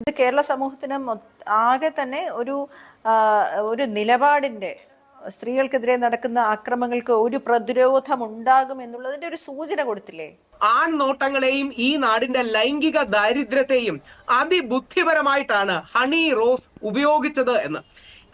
ഇത് കേരള സമൂഹത്തിന് ആകെ തന്നെ ഒരു ഒരു നിലപാടിന്റെ സ്ത്രീകൾക്കെതിരെ നടക്കുന്ന ആക്രമങ്ങൾക്ക് ഒരു പ്രതിരോധം ഉണ്ടാകും എന്നുള്ളതിന്റെ ഒരു സൂചന കൊടുത്തില്ലേ? ആൺ നോട്ടങ്ങളെയും ഈ നാടിന്റെ ലൈംഗിക ദാരിദ്ര്യത്തെയും അതിബുദ്ധിപരമായിട്ടാണ് ഹണി റോസ് ഉപയോഗിച്ചത് എന്ന്.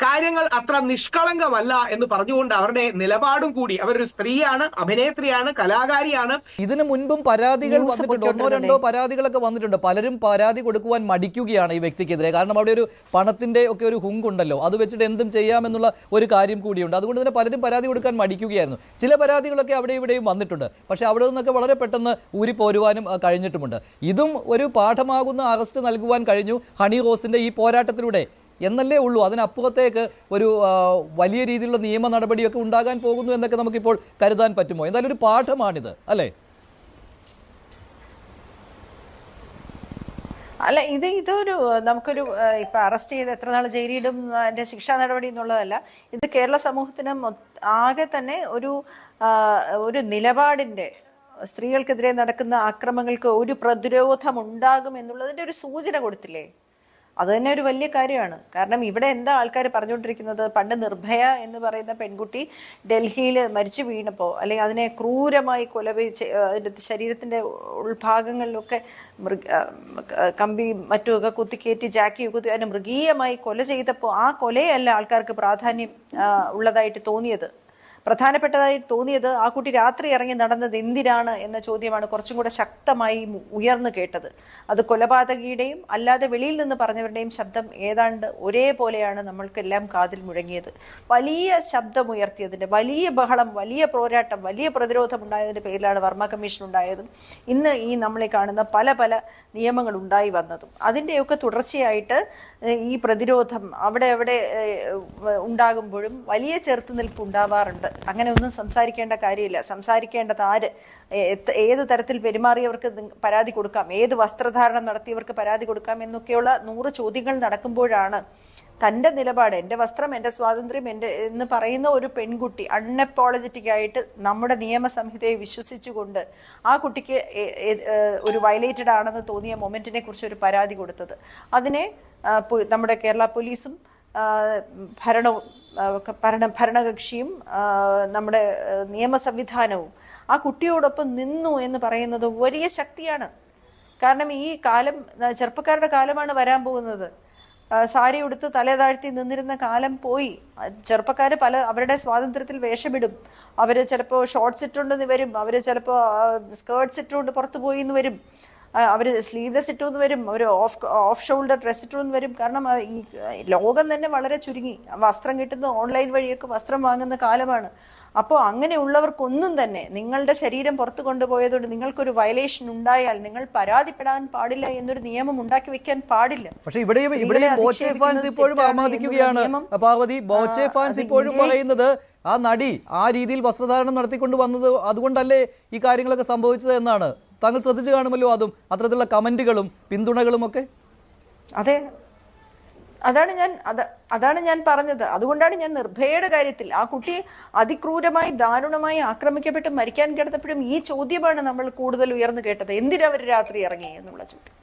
കാര്യങ്ങൾ അത്ര നിഷ്കളങ്കമല്ല എന്ന് പറഞ്ഞുകൊണ്ട് അവരുടെ നിലപാടും കൂടി. അവരൊരു സ്ത്രീയാണ് അഭിനേത്രിയാണ് കലാകാരിയാണ്. ഇതിനു മുൻപും പരാതികൾ വന്നിട്ടുണ്ട്. ഒന്നോ രണ്ടോ പരാതികളൊക്കെ വന്നിട്ടുണ്ട്. പലരും പരാതി കൊടുക്കുവാൻ മടിക്കുകയാണ് ഈ വ്യക്തിക്കെതിരെ. കാരണം അവിടെ ഒരു പണത്തിന്റെ ഒക്കെ ഒരു ഹുങ്കുണ്ടല്ലോ അത് വെച്ചിട്ട് എന്തും ചെയ്യാമെന്നുള്ള ഒരു കാര്യം കൂടിയുണ്ട്. അതുകൊണ്ട് തന്നെ പലരും പരാതി കൊടുക്കാൻ മടിക്കുകയായിരുന്നു. ചില പരാതികളൊക്കെ അവിടെ ഇവിടെയും വന്നിട്ടുണ്ട്. പക്ഷേ അവിടെ നിന്നൊക്കെ വളരെ പെട്ടെന്ന് ഊരിപ്പോരുവാനും കഴിഞ്ഞിട്ടുമുണ്ട്. ഇതും ഒരു പാഠമാകുന്ന അറസ്റ്റ് നൽകുവാൻ കഴിഞ്ഞു ഹണി റോസിന്റെ ഈ പോരാട്ടത്തിലൂടെ. എന്നല്ലേ ഉള്ളൂ. അതിനപ്പുറത്തേക്ക് ഒരു വലിയ രീതിയിലുള്ള നിയമ നടപടിയൊക്കെ ഉണ്ടാകാൻ പോകുന്നു എന്നൊക്കെ നമുക്കിപ്പോൾ കരുതാൻ പറ്റുമോ? എന്തായാലും ഒരു പാഠമാണിത് അല്ലേ? അല്ല ഇത് ഇതൊരു നമുക്കൊരു ഇപ്പം അറസ്റ്റ് ചെയ്ത് എത്ര നാൾ ജയിലിടും അതിന്റെ ശിക്ഷാ നടപടി എന്നുള്ളതല്ല. ഇത് കേരള സമൂഹത്തിന് ആകെ തന്നെ ഒരു ഒരു നിലപാടിന്റെ സ്ത്രീകൾക്കെതിരെ നടക്കുന്ന ആക്രമങ്ങൾക്ക് ഒരു പ്രതിരോധം ഉണ്ടാകും എന്നുള്ളതിന്റെ ഒരു സൂചന കൊടുത്തില്ലേ? അത് തന്നെ ഒരു വലിയ കാര്യമാണ്. കാരണം ഇവിടെ എന്താ ആൾക്കാർ പറഞ്ഞുകൊണ്ടിരിക്കുന്നത്? പണ്ട് നിർഭയ എന്ന് പറയുന്ന പെൺകുട്ടി ഡൽഹിയിൽ മരിച്ചു വീണപ്പോൾ അല്ലെങ്കിൽ അതിനെ ക്രൂരമായി കൊല അതിന്റെ ശരീരത്തിന്റെ ഉൾഭാഗങ്ങളിലൊക്കെ മൃഗ കമ്പി മറ്റുമൊക്കെ കുത്തിക്കയറ്റി ജാക്കി കുത്തി അതിനെ മൃഗീയമായി കൊല ചെയ്തപ്പോൾ ആ കൊലയല്ല ആൾക്കാർക്ക് പ്രാധാന്യം ഉള്ളതായിട്ട് തോന്നിയത്. പ്രധാനപ്പെട്ടതായി തോന്നിയത് ആ കുട്ടി രാത്രി ഇറങ്ങി നടന്നത് എന്തിനാണ് എന്ന ചോദ്യമാണ് കുറച്ചും കൂടെ ശക്തമായി ഉയർന്നു കേട്ടത്. അത് കൊലപാതകിയുടെയും അല്ലാതെ വെളിയിൽ നിന്ന് പറഞ്ഞവരുടെയും ശബ്ദം ഏതാണ്ട് ഒരേപോലെയാണ് നമ്മൾക്കെല്ലാം കാതിൽ മുഴങ്ങിയത്. വലിയ ശബ്ദം ഉയർത്തിയതിന്റെ വലിയ ബഹളം വലിയ പോരാട്ടം വലിയ പ്രതിരോധം ഉണ്ടായതിന്റെ പേരിലാണ് വർമ്മ കമ്മീഷൻ ഉണ്ടായതും. ഇന്ന് ഈ നമ്മളെ കാണുന്ന പല പല നിയമങ്ങൾ ഉണ്ടായി വന്നതും. അതിന്റെയൊക്കെ തുടർച്ചയായിട്ട് ഈ പ്രതിരോധം അവിടെ അവിടെ ഉണ്ടാകുമ്പോഴും വലിയ ചെറുത്തുനിൽപ്പ് ഉണ്ടാവാറുണ്ട്. അങ്ങനെ ഒന്നും സംസാരിക്കേണ്ട കാര്യമില്ല. സംസാരിക്കേണ്ടത് ആര്? ഏത് തരത്തിൽ പെരുമാറിയവർക്ക് പരാതി കൊടുക്കാം? ഏത് വസ്ത്രധാരണം നടത്തിയവർക്ക് പരാതി കൊടുക്കാം എന്നൊക്കെയുള്ള നൂറ് ചോദ്യങ്ങൾ നടക്കുമ്പോഴാണ് തന്റെ നിലപാട് എന്റെ വസ്ത്രം എന്റെ സ്വാതന്ത്ര്യം എന്റെ എന്ന് പറയുന്ന ഒരു പെൺകുട്ടി അൺഅപ്പോളജറ്റിക് ആയിട്ട് നമ്മുടെ നിയമസംഹിതയെ വിശ്വസിച്ചുകൊണ്ട് ആ കുട്ടിക്ക് ഒരു വയലേറ്റഡ് ആണെന്ന് തോന്നിയ മൊമെന്റിനെ കുറിച്ച് ഒരു പരാതി കൊടുത്തത്. അതിനെ നമ്മുടെ കേരള പോലീസും ഭരണവും ഭരണ ഭരണകക്ഷിയും നമ്മുടെ നിയമ സംവിധാനവും ആ കുട്ടിയോടൊപ്പം നിന്നു എന്ന് പറയുന്നത് വലിയ ശക്തിയാണ്. കാരണം ഈ കാലം ചെറുപ്പക്കാരുടെ കാലമാണ് വരാൻ പോകുന്നത്. സാരി ഉടുത്ത് തല താഴ്ത്തി നിന്നിരുന്ന കാലം പോയി. ചെറുപ്പക്കാർ പല അവരുടെ സ്വാതന്ത്ര്യത്തിൽ വേഷമിടും. അവർ ചിലപ്പോൾ ഷോർട്ട്സ് ഇട്ടുകൊണ്ട് വരും. അവർ ചിലപ്പോൾ സ്കേർട്ട്സ് ഇട്ടുകൊണ്ട് പുറത്തു പോയി എന്ന് വരും. അവർ സ്ലീവ്ലെസ് ഇട്ടു എന്ന് വരും ഒരു ഓഫ് ഓഫ് ഷോൾഡർ ഡ്രസ് ഇട്ടു എന്ന് വരും. കാരണം ഈ ലോകം തന്നെ വളരെ ചുരുങ്ങി. വസ്ത്രം കിട്ടുന്ന ഓൺലൈൻ വഴിയൊക്കെ വസ്ത്രം വാങ്ങുന്ന കാലമാണ്. അപ്പോൾ അങ്ങനെയുള്ളവർക്കൊന്നും തന്നെ നിങ്ങളുടെ ശരീരം പുറത്തു കൊണ്ടുപോയതുകൊണ്ട് നിങ്ങൾക്കൊരു വയലേഷൻ ഉണ്ടായാൽ നിങ്ങൾ പരാതിപ്പെടാൻ പാടില്ല എന്നൊരു നിയമം ഉണ്ടാക്കി വെക്കാൻ പാടില്ല. പക്ഷേ ഫാൻസ് ഇപ്പോഴും തെറ്റാണ് ആമാദിക്കുകയാണ്. പാർവതി ബോച്ചെ ഫാൻസ് ഇപ്പോഴും പറയുന്നത് ആ നടി ആ രീതിയിൽ വസ്ത്രധാരണം നടത്തിക്കൊണ്ട് വന്നത് അതുകൊണ്ടല്ലേ ഈ കാര്യങ്ങളൊക്കെ സംഭവിച്ചത് എന്നാണ്. താങ്കൾ ശ്രദ്ധിച്ചു കാണുമല്ലോ അതും അത്തരത്തിലുള്ള കമന്റുകളും പിന്തുണകളും ഒക്കെ അതെ. അതാണ് ഞാൻ അത് അതാണ് ഞാൻ പറഞ്ഞത്. അതുകൊണ്ടാണ് ഞാൻ നിർഭയയുടെ കാര്യത്തിൽ ആ കുട്ടി അതിക്രൂരമായി ദാരുണമായി ആക്രമിക്കപ്പെട്ട് മരിക്കാൻ കിടന്നപ്പോഴും ഈ ചോദ്യമാണ് നമ്മൾ കൂടുതൽ ഉയർന്നു കേട്ടത്. എന്തിനവർ രാത്രി ഇറങ്ങി എന്നുള്ള ചോദ്യം?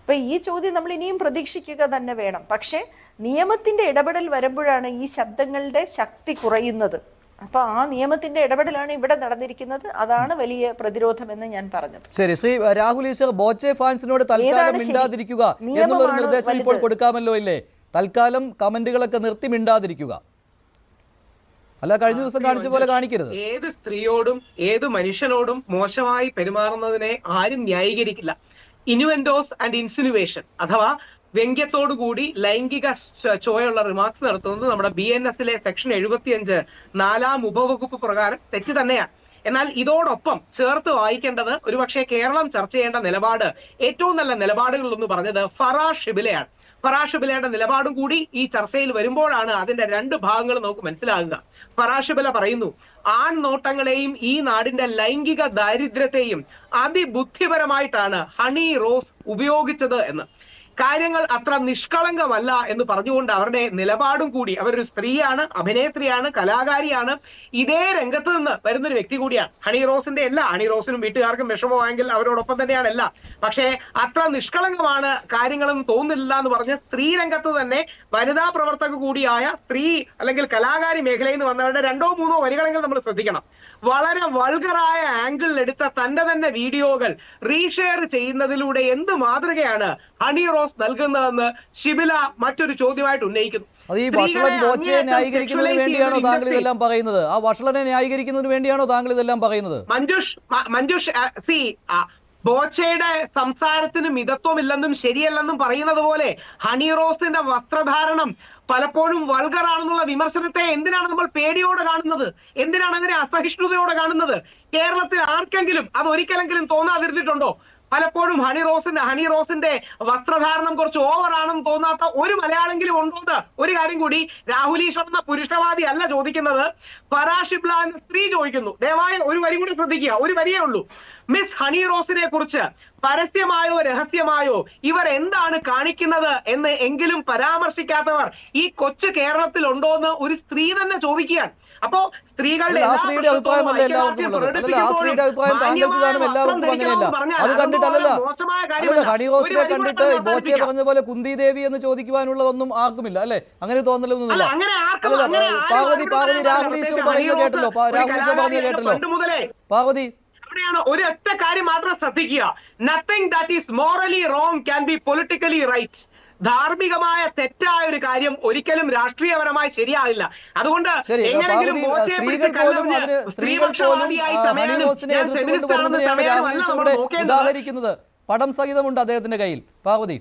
അപ്പൊ ഈ ചോദ്യം നമ്മൾ ഇനിയും പ്രതീക്ഷിക്കുക തന്നെ വേണം. പക്ഷേ നിയമത്തിന്റെ ഇടപെടൽ വരുമ്പോഴാണ് ഈ ശബ്ദങ്ങളുടെ ശക്തി കുറയുന്നത്. അപ്പൊ ആ നിയമത്തിന്റെ ഇടപെടലാണ് ഇവിടെ നടന്നിരിക്കുന്നത്. അതാണ് വലിയ പ്രതിരോധം എന്ന് ഞാൻ പറഞ്ഞത്. ശരി ശ്രീ രാഹുൽ ഈശ്വർ ബോച്ചെ ഫാൻസിനോട് തൽക്കാലം മിണ്ടാതിരിക്കുക എന്നുള്ളൊരു നിർദ്ദേശം ഇപ്പോൾ കൊടുക്കാമല്ലോ ഇല്ലേ? തൽക്കാലം കമന്റുകളൊക്കെ നിർത്തി മിണ്ടാതിരിക്കുക. അല്ല കഴിഞ്ഞ ദിവസം കാണിച്ച പോലെ കാണിക്കരുത്. ഏത് സ്ത്രീയോടും ഏത് മനുഷ്യനോടും മോശമായി പെരുമാറുന്നതിനെ ആരും ന്യായീകരിക്കില്ല. ഇനുവെൻഡോസ് ആൻഡ് ഇൻസിനുവേഷൻ അഥവാ വ്യംഗ്യത്തോടുകൂടി ലൈംഗിക ചോയുള്ള റിമാർക്സ് നടത്തുന്നത് നമ്മുടെ ബി എൻ എസിലെ സെക്ഷൻ എഴുപത്തിയഞ്ച് നാലാം ഉപവകുപ്പ് പ്രകാരം തെറ്റ് തന്നെയാണ് എന്നാൽ ഇതോടൊപ്പം ചേർത്ത് വായിക്കേണ്ടത് ഒരുപക്ഷെ കേരളം ചർച്ച ചെയ്യേണ്ട നിലപാട് ഏറ്റവും നല്ല നിലപാടുകൾ പറഞ്ഞത് ഫറാ ഷിബിലയാണ്. ഫറാ ഷിബിലയുടെ നിലപാടും കൂടി ഈ ചർച്ചയിൽ വരുമ്പോഴാണ് അതിന്റെ രണ്ട് ഭാഗങ്ങൾ നമുക്ക് മനസ്സിലാകുക. ഫറാ ഷിബില പറയുന്നു ആൺ നോട്ടങ്ങളെയും ഈ നാടിന്റെ ലൈംഗിക ദാരിദ്ര്യത്തെയും അതിബുദ്ധിപരമായിട്ടാണ് ഹണി റോസ് ഉപയോഗിച്ചത് എന്ന്. കാര്യങ്ങൾ അത്ര നിഷ്കളങ്കമല്ല എന്ന് പറഞ്ഞുകൊണ്ട് അവരുടെ നിലപാടും കൂടി അവരൊരു സ്ത്രീയാണ് അഭിനേത്രിയാണ് കലാകാരിയാണ് ഇതേ രംഗത്ത് നിന്ന് വരുന്നൊരു വ്യക്തി കൂടിയാണ്. ഹണി റോസിന്റെ എല്ലാ ഹണി റോസിനും വീട്ടുകാർക്കും വിഷമമായെങ്കിൽ അവരോടൊപ്പം തന്നെയാണ് എല്ലാ പക്ഷേ അത്ര നിഷ്കളങ്കമാണ് കാര്യങ്ങളും തോന്നില്ല എന്ന് പറഞ്ഞ് സ്ത്രീ രംഗത്ത് തന്നെ വനിതാ പ്രവർത്തക കൂടിയായ സ്ത്രീ അല്ലെങ്കിൽ കലാകാരി മേഖലയിൽ നിന്ന് വന്നവരുടെ രണ്ടോ മൂന്നോ വരികളെങ്കിലും നമ്മൾ ശ്രദ്ധിക്കണം. വളരെ വൾഗറായ ആംഗിളിൽ എടുത്ത തന്റെ തന്നെ വീഡിയോകൾ റീഷെയർ ചെയ്യുന്നതിലൂടെ എന്ത് മാതൃകയാണ് ഹണി റോസ് നൽകുന്നതെന്ന് ഷിബില മറ്റൊരു ചോദ്യമായിട്ട് ഉന്നയിക്കുന്നു. അത് ഈ സ്ത്രീകളെ വഷളൻ ബോച്ചയെ ന്യായീകരിക്കുന്നതിന് വേണ്ടിയാണോ താങ്കൾ ഇതെല്ലാം പറയുന്നത്? ആ വഷളനെ ന്യായീകരിക്കുന്നതിന് വേണ്ടിയാണോ താങ്കൾ ഇതെല്ലാം പറയുന്നത്? മഞ്ജുഷ് മഞ്ജുഷ് സി ബോച്ചയുടെ സംസാരത്തിന് മിതത്വമില്ലെന്നും ശരിയല്ലെന്നും പറയുന്നത് പോലെ ഹണി റോസിന്റെ വസ്ത്രധാരണം പലപ്പോഴും വൾഗറാണെന്നുള്ള വിമർശനത്തെ എന്തിനാണ് നമ്മൾ പേടിയോടെ കാണുന്നത്? എന്തിനാണ് അങ്ങനെ അസഹിഷ്ണുതയോടെ കാണുന്നത്? കേരളത്തിൽ ആർക്കെങ്കിലും അത് ഒരിക്കലെങ്കിലും തോന്നാതിരുന്നിട്ടുണ്ടോ? പലപ്പോഴും ഹണി റോസിന്റെ ഹണി റോസിന്റെ വസ്ത്രധാരണം കുറച്ച് ഓവറാണെന്ന് തോന്നാത്ത ഒരു മലയാളെങ്കിലും ഉണ്ടോ ഒരു കാര്യം കൂടി രാഹുൽ ഈശ്വർ എന്ന പുരുഷവാദി അല്ല ചോദിക്കുന്നത്. പരാഷിബ്ല എന്ന സ്ത്രീ ചോദിക്കുന്നു. ദയവായ ഒരു വരി കൂടി ശ്രദ്ധിക്കുക. ഒരു വരിയേ ഉള്ളൂ. മിസ് ഹണി റോസിനെ കുറിച്ച് പരസ്യമായോ രഹസ്യമായോ ഇവർ എന്താണ് കാണിക്കുന്നത് എന്ന് എങ്കിലും പരാമർശിക്കാത്തവർ ഈ കൊച്ചു കേരളത്തിൽ ഉണ്ടോ എന്ന് ഒരു സ്ത്രീ തന്നെ ചോദിക്കുകയാണ്. അപ്പോ സ്ത്രീകളുടെ സ്ത്രീയുടെ അഭിപ്രായമല്ല എല്ലാവർക്കും ഉള്ളത്. അല്ലല്ല ആ സ്ത്രീയുടെ അഭിപ്രായം താങ്കൾക്ക് മാന്യമായ കാണും എല്ലാവർക്കും അങ്ങനെയല്ല അത് കണ്ടിട്ട് ബോച്ചയെ പറഞ്ഞ പോലെ കുന്തി ദേവി എന്ന് ചോദിക്കുവാനുള്ളതൊന്നും ആർക്കുമില്ല അല്ലെ? അങ്ങനെ തോന്നലൊന്നുമില്ല. അല്ല, പാർവതി പാർവതി രാഹുൽ ഈശ്വർ പറയുന്നത് കേട്ടല്ലോ രാഹുൽ ഈശ്വർ പറഞ്ഞത് കേട്ടല്ലോ. പാർവതി. അവിടെയാണ് ഒരു ഒറ്റ കാര്യം മാത്രം ശ്രദ്ധിക്കുക. Nothing that is morally wrong can be politically right ധാർമ്മികമായ തെറ്റായ ഒരു കാര്യം ഒരിക്കലും രാഷ്ട്രീയപരമായി ശരിയാവില്ല. അതുകൊണ്ട് പോലും സ്ത്രീപക്ഷവാദിയായി. ഉദാഹരിക്കുന്നത്. പടം സഹിതമുണ്ട് അദ്ദേഹത്തിന്റെ കയ്യിൽ. പാർവതി.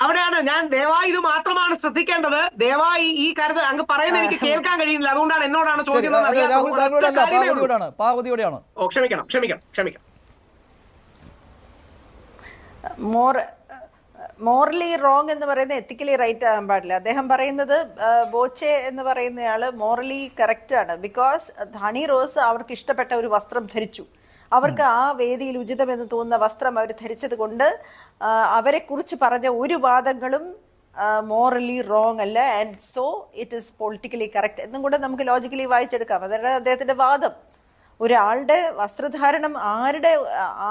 അവിടെയാണ് ഞാൻ ദയവായി ഇത് മാത്രമാണ് ശ്രദ്ധിക്കേണ്ടത്. ദയവായി ഈ കാര്യത്തിൽ അങ്ങ് പറയുന്നത് എനിക്ക് കേൾക്കാൻ കഴിയുന്നില്ല. അതുകൊണ്ടാണ് എന്നോടാണ് ചോദിക്കുന്നത് ക്ഷമിക്കണം ക്ഷമിക്കണം ക്ഷമിക്കണം. മോർ മോറലി റോങ് എന്ന് പറയുന്നത് എത്തിക്കലി റൈറ്റ് ആകാൻ പാടില്ല. അദ്ദേഹം പറയുന്നത് ബോച്ചെ എന്ന് പറയുന്നയാൾ മോറലി കറക്റ്റ് ആണ്. ബിക്കോസ് ഹണി റോസ് അവർക്ക് ഇഷ്ടപ്പെട്ട ഒരു വസ്ത്രം ധരിച്ചു. അവർക്ക് ആ വേദിയിൽ ഉചിതമെന്ന് തോന്നുന്ന വസ്ത്രം അവർ ധരിച്ചത് കൊണ്ട് അവരെ കുറിച്ച് പറഞ്ഞ ഒരു വാദങ്ങളും മോറലി റോങ് അല്ല. And so it is politically correct എന്നും കൂടെ നമുക്ക് ലോജിക്കലി വായിച്ചെടുക്കാം. അതാണ് അദ്ദേഹത്തിന്റെ വാദം. ഒരാളുടെ വസ്ത്രധാരണം ആരുടെ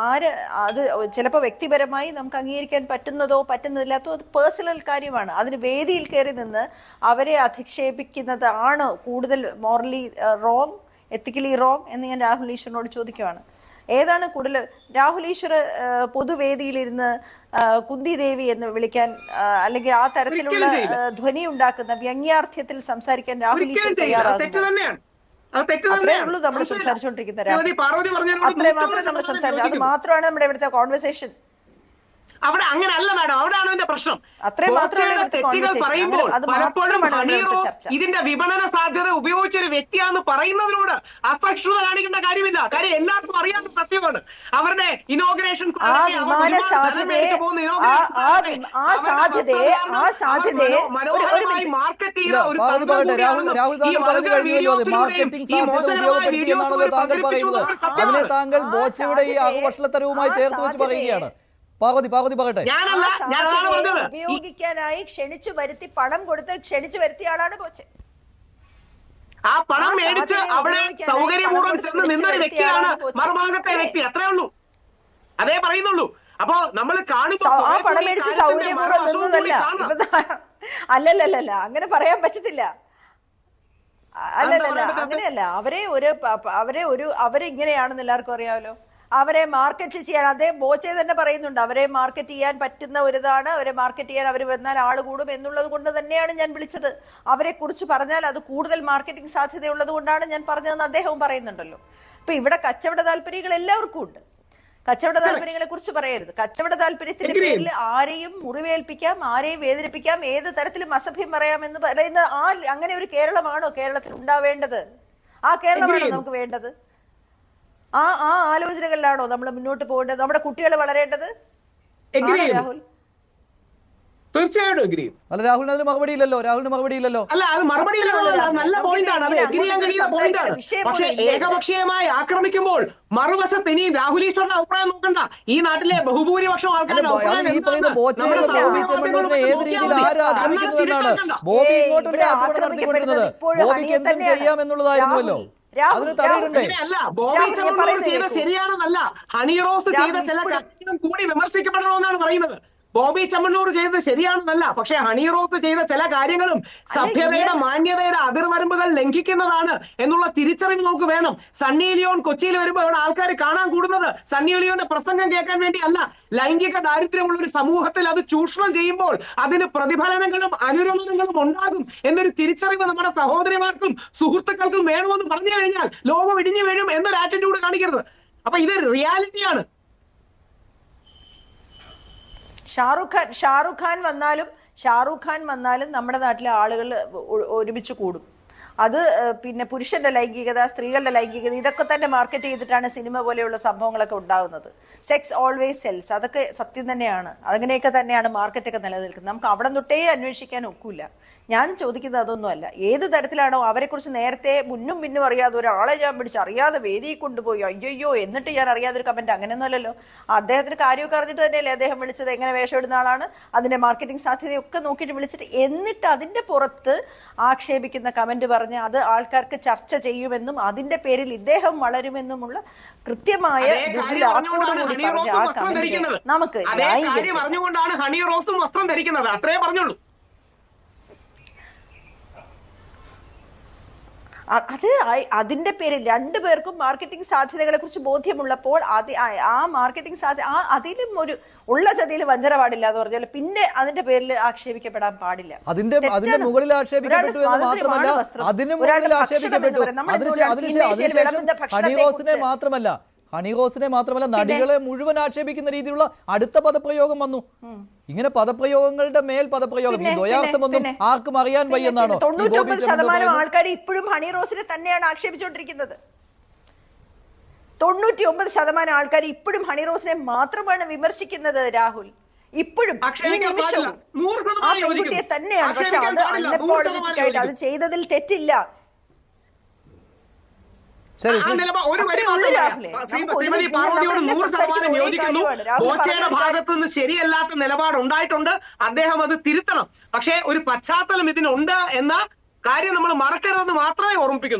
ആര് അത് ചിലപ്പോൾ വ്യക്തിപരമായി നമുക്ക് അംഗീകരിക്കാൻ പറ്റുന്നതോ പറ്റുന്നില്ലാത്തോ അത് പേഴ്സണൽ കാര്യമാണ്. അതിന് വേദിയിൽ കയറി നിന്ന് അവരെ അധിക്ഷേപിക്കുന്നതാണ് കൂടുതൽ മോറലി റോങ് എത്തിക്കലി റോങ് എന്ന് ഞാൻ രാഹുൽ ഈശ്വറിനോട് ചോദിക്കുവാണ്. ഏതാണ് കൂടുതൽ രാഹുൽ ഈശ്വർ പൊതുവേദിയിലിരുന്ന് കുന്തി ദേവി എന്ന് വിളിക്കാൻ അല്ലെങ്കിൽ ആ തരത്തിലുള്ള ധ്വനി ഉണ്ടാക്കുന്ന വ്യംഗ്യാർത്ഥ്യത്തിൽ സംസാരിക്കാൻ രാഹുൽ ഈശ്വർ തയ്യാറാകുന്നു അത്രേ ഉള്ളൂ നമ്മൾ? സംസാരിച്ചുകൊണ്ടിരിക്കുന്ന അത്രേ മാത്രമേ നമ്മൾ സംസാരിച്ചു. അത് മാത്രമാണ് നമ്മുടെ ഇവിടുത്തെ കോൺവെർസേഷൻ അവിടെ അങ്ങനെ അല്ല മാഡം. അവിടെയാണ് എന്റെ പ്രശ്നം. തെറ്റുകൾ പറയുമ്പോൾ പലപ്പോഴും. ഇതിന്റെ വിപണന സാധ്യത ഉപയോഗിച്ച ഒരു വ്യക്തിയാണെന്ന് പറയുന്നതിനോട് അസഹിഷ്ണുത കാണിക്കേണ്ട കാര്യമില്ല. കാര്യം എല്ലാവർക്കും അറിയാത്ത സത്യമാണ്. അവരുടെ ഇനോഗ്രേഷൻ മാർക്കറ്റ് ചെയ്ത ഒരു മാർക്കറ്റിംഗ് സാധ്യത ഉപയോഗപ്പെടുത്തി എന്നാണല്ലോ താങ്കൾ പറയുന്നത്. അതിനെ താങ്കൾ ബോച്ചയുടെ ഈ ആഘോഷത്തരവുമായി ചേർത്ത് വെച്ച് പറയുകയാണ്. പാർവതി പാർവതി പറയട്ടെ. ആ സാധ്യതയെ ഉപയോഗിക്കാനായി ക്ഷണിച്ചു വരുത്തി പണം കൊടുത്ത് ക്ഷണിച്ചു വരുത്തിയ ആളാണ് ബോച്ചെ ആ പണം മേടിച്ച് അവിടെ സൗകര്യപൂർവം ചെന്ന് നിന്ന വ്യക്തിയാണ് മറുഭാഗത്തെ വ്യക്തി. അത്രേ ഉള്ളൂ. അതേ പറയുന്നുള്ളൂ. അപ്പൊ നമ്മൾ കാണുമ്പോൾ ആ പണം മേടിച്ച് സൗകര്യപൂർവം നിന്നതല്ല. അല്ലല്ലല്ല അങ്ങനെ പറയാൻ പറ്റത്തില്ല. അല്ലല്ല അല്ലല്ലല്ല അങ്ങനെയല്ല. അവരെ ഒരു അവരെ ഒരു അവരിങ്ങനെയാണെന്ന് എല്ലാവർക്കും അറിയാമല്ലോ. അവരെ മാർക്കറ്റ് ചെയ്യാൻ അതേ ബോച്ചെ തന്നെ പറയുന്നുണ്ട് അവരെ മാർക്കറ്റ് ചെയ്യാൻ പറ്റുന്ന ഒരിതാണ് അവരെ മാർക്കറ്റ് ചെയ്യാൻ അവർ വന്നാൽ ആൾ കൂടും എന്നുള്ളത് കൊണ്ട് തന്നെയാണ് ഞാൻ വിളിച്ചത്. അവരെ കുറിച്ച് പറഞ്ഞാൽ അത് കൂടുതൽ മാർക്കറ്റിംഗ് സാധ്യതയുള്ളത് കൊണ്ടാണ് ഞാൻ പറഞ്ഞതെന്ന് അദ്ദേഹവും പറയുന്നുണ്ടല്ലോ. അപ്പൊ ഇവിടെ കച്ചവട താല്പര്യങ്ങൾ എല്ലാവർക്കും ഉണ്ട്. കച്ചവട താല്പര്യങ്ങളെ കുറിച്ച് പറയരുത്. കച്ചവട താല്പര്യത്തിന്റെ പേരിൽ ആരെയും മുറിവേൽപ്പിക്കാം ആരെയും വേദനിപ്പിക്കാം ഏത് തരത്തിലും അസഭ്യം പറയാം എന്ന് പറയുന്ന ആ അങ്ങനെ ഒരു കേരളമാണോ കേരളത്തിൽ ഉണ്ടാവേണ്ടത്? ആ കേരളമാണോ നമുക്ക് വേണ്ടത്? ആ ആ ആലോചനകളിലാണോ നമ്മൾ മുന്നോട്ട് പോകേണ്ടത്? നമ്മുടെ കുട്ടികൾ വളരേണ്ടത്? രാഹുൽ? തീർച്ചയായിട്ടും എഗ്രി അല്ല രാഹുലിന് അതിന് മറുപടി ഇല്ലല്ലോ. രാഹുലിന് മറുപടി ഇല്ലല്ലോ. അല്ല അത് മറുപടി നല്ല പോയിന്റാണ് പോയിന്റ് ആണ്. അത് എഗ്രി ചെയ്യാൻ കഴിയുന്ന പോയിന്റ് ആണ്. പക്ഷേ ഏകപക്ഷീയമായി ആക്രമിക്കുമ്പോൾ മറുവശത്ത് ഇനി രാഹുൽ ഈശ്വറിന്റെ അഭിപ്രായം നോക്കണ്ട. ഈ നാട്ടിലെ ബഹുഭൂരിപക്ഷം ആൾക്കാരുടെ ബോബി ഇങ്ങോട്ടല്ലേ ആക്രമണം നടത്തിക്കൊണ്ടിരുന്നത്? ബോബിക്ക് എന്തും തന്നെയാണ്. അങ്ങനെയല്ല. ബോബി ചെമ്മണ്ണൂർ ചെയ്ത ശരിയാണെന്നല്ല. ഹണി റോസ് ചെയ്ത ചില കൂടി വിമർശിക്കപ്പെടണമെന്നാണ് പറയുന്നത്. ബോബി ചമ്മണ്ണൂർ ചെയ്തത് ശരിയാണെന്നല്ല. പക്ഷെ ഹണി റോപ്പ് ചെയ്ത ചില കാര്യങ്ങളും സഭ്യതയുടെ മാന്യതയുടെ അതിർവരമ്പുകൾ ലംഘിക്കുന്നതാണ് എന്നുള്ള തിരിച്ചറിവ് നമുക്ക് വേണം. സണ്ണി ലിയോൺ കൊച്ചിയിൽ വരുമ്പോൾ ഇവിടെ ആൾക്കാർ കാണാൻ കൂടുന്നത്. സണ്ണി ലിയോന്റെ പ്രസംഗം കേൾക്കാൻ വേണ്ടി അല്ല ലൈംഗിക ദാരിദ്ര്യമുള്ള ഒരു സമൂഹത്തിൽ അത് ചൂഷണം ചെയ്യുമ്പോൾ അതിന് പ്രതിഫലനങ്ങളും അനുരണനങ്ങളും ഉണ്ടാകും എന്നൊരു തിരിച്ചറിവ് നമ്മുടെ സഹോദരിമാർക്കും സുഹൃത്തുക്കൾക്കും വേണമെന്ന് പറഞ്ഞു കഴിഞ്ഞാൽ ലോകം ഇടിഞ്ഞു വീഴും എന്നൊരു ആറ്റിറ്റ്യൂഡ് കാണിക്കരുത്. അപ്പൊ ഇത് റിയാലിറ്റിയാണ് ഷാറുഖ് ഖാൻ ഷാറുഖ് ഖാൻ വന്നാലും ഷാറുഖ് ഖാൻ വന്നാലും നമ്മുടെ നാട്ടിലെ ആളുകൾ ഒരുമിച്ച് കൂടും. അത് പിന്നെ പുരുഷന്റെ ലൈംഗികത സ്ത്രീകളുടെ ലൈംഗികത ഇതൊക്കെ തന്നെ മാർക്കറ്റ് ചെയ്തിട്ടാണ് സിനിമ പോലെയുള്ള സംഭവങ്ങളൊക്കെ ഉണ്ടാകുന്നത് സെക്സ് ഓൾവേസ് സെൽസ് അതൊക്കെ സത്യം തന്നെയാണ്. അങ്ങനെയൊക്കെ തന്നെയാണ് മാർക്കറ്റൊക്കെ നിലനിൽക്കുന്നത്. നമുക്ക് അവിടെ തൊട്ടേ അന്വേഷിക്കാൻ ഒക്കില്ല. ഞാൻ ചോദിക്കുന്നത് അതൊന്നുമല്ല. ഏത് തരത്തിലാണോ അവരെക്കുറിച്ച് നേരത്തെ മുന്നും പിന്നും അറിയാതെ ഒരാളെ ഞാൻ പിടിച്ച് അറിയാതെ വേദിയിൽ കൊണ്ടുപോയി അയ്യോ എന്നിട്ട് ഞാൻ അറിയാതെ ഒരു കമന്റ് അങ്ങനെയൊന്നുമല്ലല്ലോ അദ്ദേഹത്തിന് കാര്യമൊക്കെ അറിഞ്ഞിട്ട് തന്നെയല്ലേ അദ്ദേഹം വിളിച്ചത് എങ്ങനെ വേഷം ഇടുന്ന ആളാണ് അതിന്റെ മാർക്കറ്റിംഗ് സാധ്യതയൊക്കെ നോക്കിയിട്ട് വിളിച്ചിട്ട് എന്നിട്ട് അതിന്റെ പുറത്ത് ആക്ഷേപിക്കുന്ന കമന്റ് പറഞ്ഞ് അത് ആൾക്കാർക്ക് ചർച്ച ചെയ്യുമെന്നും അതിന്റെ പേരിൽ ഇദ്ദേഹം വളരുമെന്നുമുള്ള കൃത്യമായ അറിഞ്ഞുകൊണ്ടാണ് പറഞ്ഞ ആ വസ്ത്രം നമുക്ക് ഹണി റോസും വസ്ത്രം ധരിക്കുന്നത്. അത്രേ പറഞ്ഞുള്ളൂ. അത് അതിന്റെ അതിന്റെ പേരിൽ രണ്ടു പേർക്കും മാർക്കറ്റിംഗ് സാധ്യതകളെ കുറിച്ച് ബോധ്യമുള്ളപ്പോൾ അത് ആ- മാർക്കറ്റിംഗ് സാധ്യത ആ അതിലും ഒരു ഉള്ള ചതിയിൽ വഞ്ചന പാടില്ല എന്ന് പറഞ്ഞാൽ പിന്നെ അതിന്റെ പേരിൽ ആക്ഷേപിക്കപ്പെടാൻ പാടില്ല. അതിന്റെ അതിന്റെ മുകളിൽ മാത്രമല്ല അതിന് മുകളിൽ ആക്ഷേപിക്കപ്പെട്ടു. മാത്രമല്ല ഹണി റോസിനെ മാത്രമല്ല നടികളെ മുഴുവൻ ആക്ഷേപിക്കുന്ന രീതിയിലുള്ള അടുത്ത പദപ്രയോഗം വന്നു. ഇങ്ങനെ പദപ്രയോഗങ്ങളുടെ മേൽ പദപ്രയോഗം. ദ്വയാർത്ഥമൊന്നും ആർക്കും അറിയാൻ വയ്യെന്നാണോ? തൊണ്ണൂറ്റൊമ്പത് ശതമാനം ആൾക്കാർ ഇപ്പോഴും ഹണി റോസിനെ തന്നെയാണ് ആക്ഷേപിച്ചുകൊണ്ടിരിക്കുന്നത്. തൊണ്ണൂറ്റി ഒമ്പത് ശതമാനം ആൾക്കാർ ഇപ്പോഴും ഹണി റോസിനെ മാത്രമാണ് വിമർശിക്കുന്നത് രാഹുൽ. ഇപ്പോഴും ഈ നിമിഷവും. ആ പെൺകുട്ടിയെ തന്നെയാണ്. പക്ഷെ അത്. അൺഅപ്പോളജറ്റിക് ആയിട്ട് അത് ചെയ്തതിൽ തെറ്റില്ല. ശരി ഭാഗത്ത് നിന്ന് ശരിയല്ലാത്ത നിലപാട് ഉണ്ടായിട്ടുണ്ട്. അദ്ദേഹം അത് തിരുത്തണം. പക്ഷേ ഒരു പശ്ചാത്തലം ഇതിനുണ്ട് എന്ന കാര്യം നമ്മൾ മറക്കരുതെന്ന് മാത്രമേ ഓർമ്മിപ്പിക്കുന്നു.